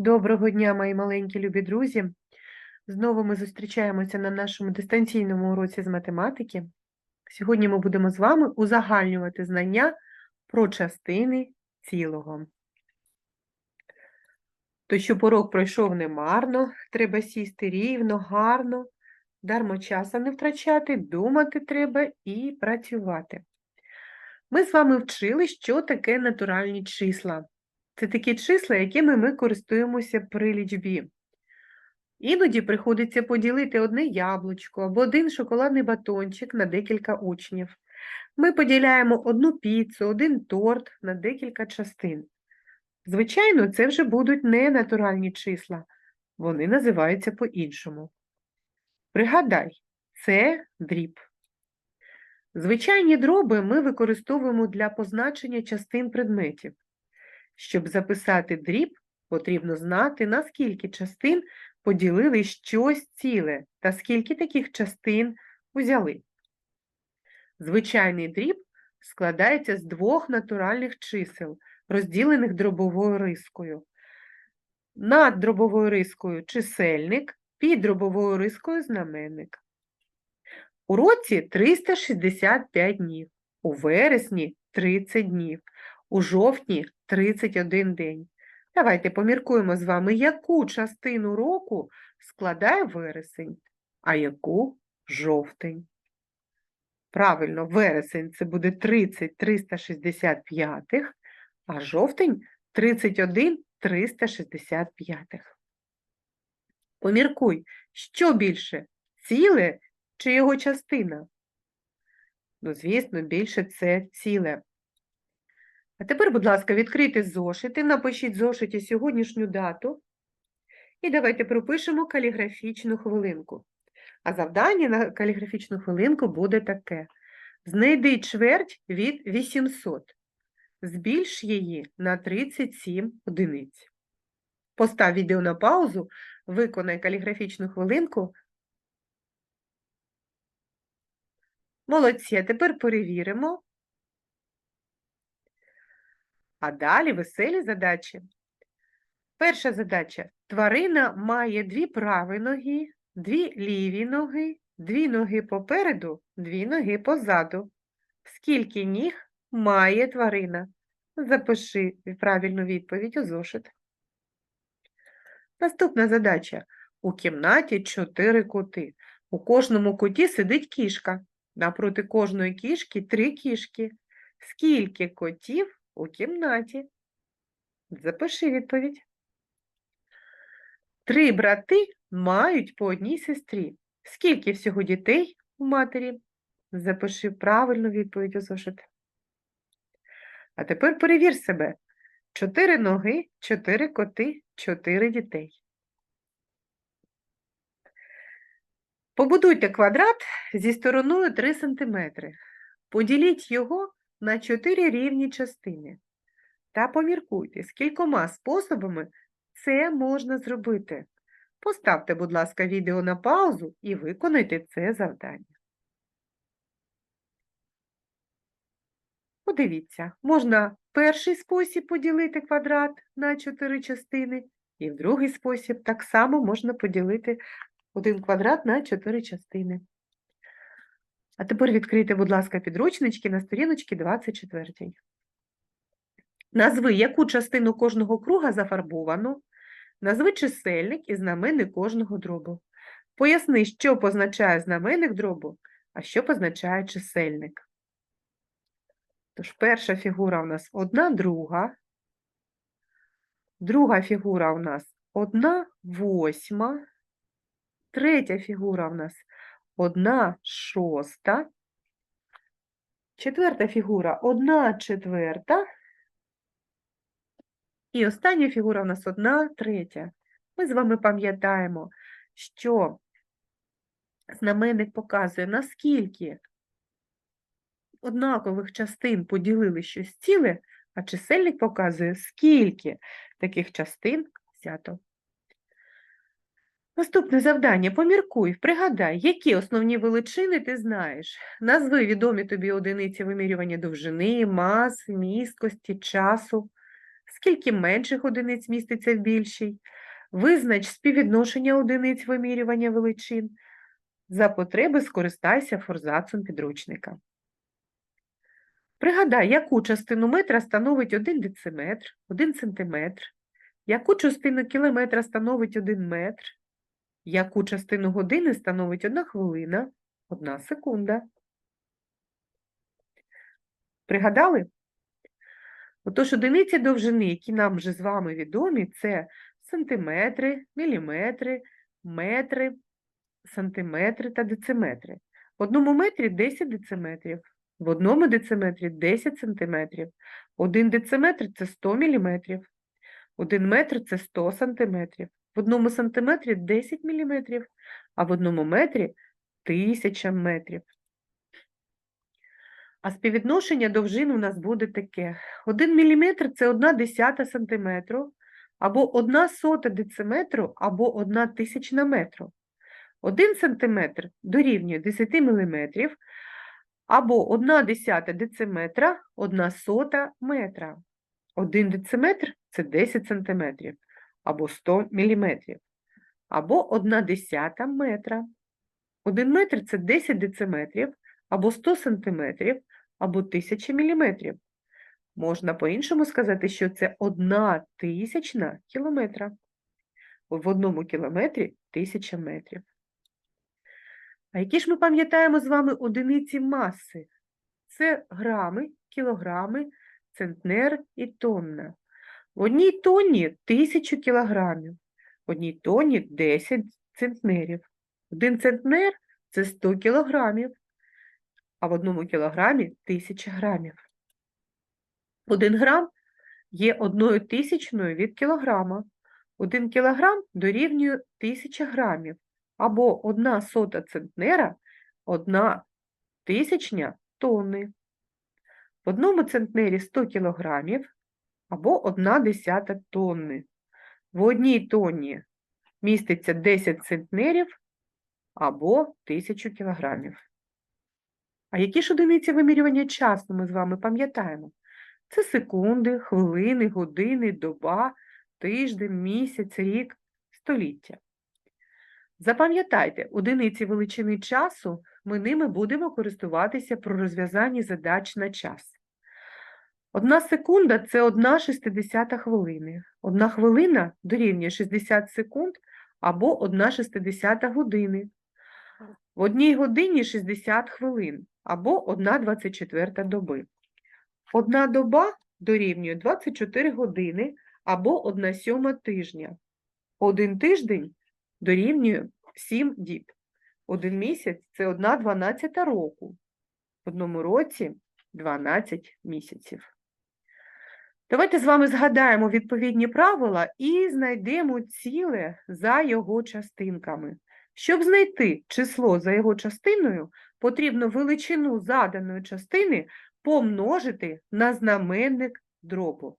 Доброго дня, мої маленькі любі друзі. Знову ми зустрічаємося на нашому дистанційному уроці з математики. Сьогодні ми будемо з вами узагальнювати знання про частини цілого. То, щоб урок пройшов немарно, треба сісти рівно, гарно, дармо часу не втрачати, думати треба і працювати. Ми з вами вчили, що таке натуральні числа. Це такі числа, якими ми користуємося при лічбі. Іноді приходиться поділити одне яблучко або один шоколадний батончик на декілька учнів. Ми поділяємо одну піцу, один торт на декілька частин. Звичайно, це вже будуть не натуральні числа, вони називаються по-іншому. Пригадай, це дріб. Звичайні дроби ми використовуємо для позначення частин предметів. Щоб записати дріб, потрібно знати, на скільки частин поділили щось ціле та скільки таких частин узяли. Звичайний дріб складається з двох натуральних чисел, розділених дробовою рискою. Над дробовою рискою чисельник, під дробовою рискою знаменник. У році 365 днів, у вересні 30 днів, у жовтні 31 день. Давайте поміркуємо з вами, яку частину року складає вересень, а яку жовтень. Правильно, вересень це буде 30 365, а жовтень 31 365. Поміркуй, що більше, ціле чи його частина? Ну, звісно, більше це ціле. А тепер, будь ласка, відкрийте зошити, напишіть зошиті сьогоднішню дату. І давайте пропишемо каліграфічну хвилинку. А завдання на каліграфічну хвилинку буде таке. Знайди чверть від 800. Збільш її на 37 одиниць. Постав відео на паузу, виконай каліграфічну хвилинку. Молодці, а тепер перевіримо. А далі веселі задачі. Перша задача. Тварина має дві праві ноги, дві ліві ноги, дві ноги попереду, дві ноги позаду. Скільки ніг має тварина? Запиши правильну відповідь у зошит. Наступна задача. У кімнаті чотири кути. У кожному куті сидить кішка. Напроти кожної кішки три кішки. Скільки котів у кімнаті? Запиши відповідь. Три брати мають по одній сестрі. Скільки всього дітей у матері? Запиши правильну відповідь у зошит. А тепер перевір себе. Чотири ноги, чотири коти, чотири дітей. Побудуйте квадрат зі стороною 3 см. Поділіть його на 4 рівні частини. Та поміркуйте, скількома способами це можна зробити. Поставте, будь ласка, відео на паузу і виконайте це завдання. Подивіться, можна перший спосіб поділити квадрат на 4 частини, і в другий спосіб так само можна поділити один квадрат на 4 частини. А тепер відкрийте, будь ласка, підручнички на сторіночці 24. Назви, яку частину кожного круга зафарбовано, назви чисельник і знаменник кожного дробу. Поясни, що позначає знаменник дробу, а що позначає чисельник. Тож, перша фігура у нас одна друга, друга фігура у нас одна восьма, третя фігура у нас одна шоста, четверта фігура одна четверта, і остання фігура у нас одна третя. Ми з вами пам'ятаємо, що знаменник показує, наскільки однакових частин поділили щось ціле, а чисельник показує, скільки таких частин взято. Наступне завдання. Поміркуй, пригадай, які основні величини ти знаєш. Назви відомі тобі одиниці вимірювання довжини, мас, місткості, часу. скільки менших одиниць міститься в більшій, визнач співвідношення одиниць вимірювання величин, за потреби скористайся форзацом підручника. Пригадай, яку частину метра становить 1 дециметр, 1 сантиметр, яку частину кілометра становить 1 метр, яку частину години становить 1 хвилина, 1 секунда. Пригадали? Отож, одиниці довжини, які нам вже з вами відомі, це сантиметри, міліметри, метри, сантиметри та дециметри. В одному метрі 10 дециметрів, в одному дециметрі 10 сантиметрів, один дециметр – це 100 міліметрів, один метр – це 100 сантиметрів, в одному сантиметрі 10 міліметрів, а в одному метрі – 1000 метрів. А співвідношення довжин у нас буде таке. 1 мм – це 1 десята сантиметру, або 1 сота дециметру, або 1 тисячна метру. 1 сантиметр дорівнює 10 мм, або 1 десята дециметра, 1 сота метра. 1 дециметр – це 10 сантиметрів, або 100 мм, або 1 десята метра. 1 метр – це 10 дециметрів, або 100 сантиметрів, або 1000 міліметрів. Можна по-іншому сказати, що це одна тисячна кілометра. В одному кілометрі тисяча метрів. А які ж ми пам'ятаємо з вами одиниці маси? Це грами, кілограми, центнер і тонна. В одній тонні 1000 кілограмів, в одній тонні 10 центнерів. Один центнер – це 100 кілограмів, а в одному кілограмі 1000 грамів. Один грам є одною тисячною від кілограма. Один кілограм дорівнює 1000 грамів, або одна сота центнера – одна тисячня тонни. В одному центнері 100 кілограмів, або одна десята тонни. В одній тонні міститься 10 центнерів, або 1000 кілограмів. А які ж одиниці вимірювання часу ми з вами пам'ятаємо? Це секунди, хвилини, години, доба, тиждень, місяць, рік, століття. Запам'ятайте, одиниці величини часу ми ними будемо користуватися при розв'язанні задач на час. Одна секунда – це одна шестидесята хвилини. Одна хвилина дорівнює 60 секунд або одна шестидесята години. В одній годині 60 хвилин або 1 24 доби. Одна доба дорівнює 24 години або 1 сьома тижня. Один тиждень дорівнює 7 діб. Один місяць – це 1 12 року. В одному році 12 місяців. Давайте з вами згадаємо відповідні правила і знайдемо ціле за його частинками. Щоб знайти число за його частиною, потрібно величину заданої частини помножити на знаменник дробу.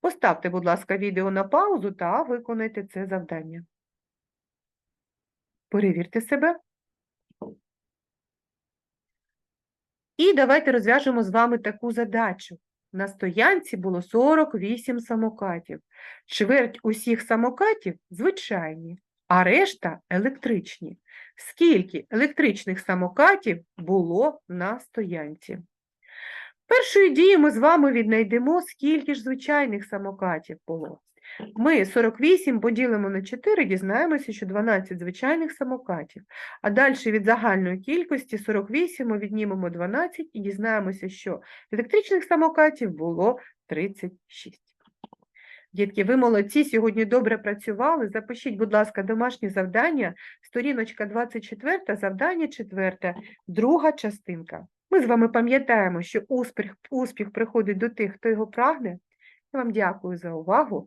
Поставте, будь ласка, відео на паузу та виконайте це завдання. Перевірте себе. І давайте розв'яжемо з вами таку задачу. На стоянці було 48 самокатів. Чверть усіх самокатів звичайні, а решта електричні. Скільки електричних самокатів було на стоянці? Першою дією ми з вами віднайдемо, скільки ж звичайних самокатів було. Ми 48 поділимо на 4, дізнаємося, що 12 звичайних самокатів. А далі від загальної кількості 48 ми віднімемо 12 і дізнаємося, що електричних самокатів було 36. Дітки, ви молодці, сьогодні добре працювали. Запишіть, будь ласка, домашнє завдання, сторіночка 24, завдання 4, друга частинка. Ми з вами пам'ятаємо, що успіх, успіх приходить до тих, хто його прагне. Я вам дякую за увагу.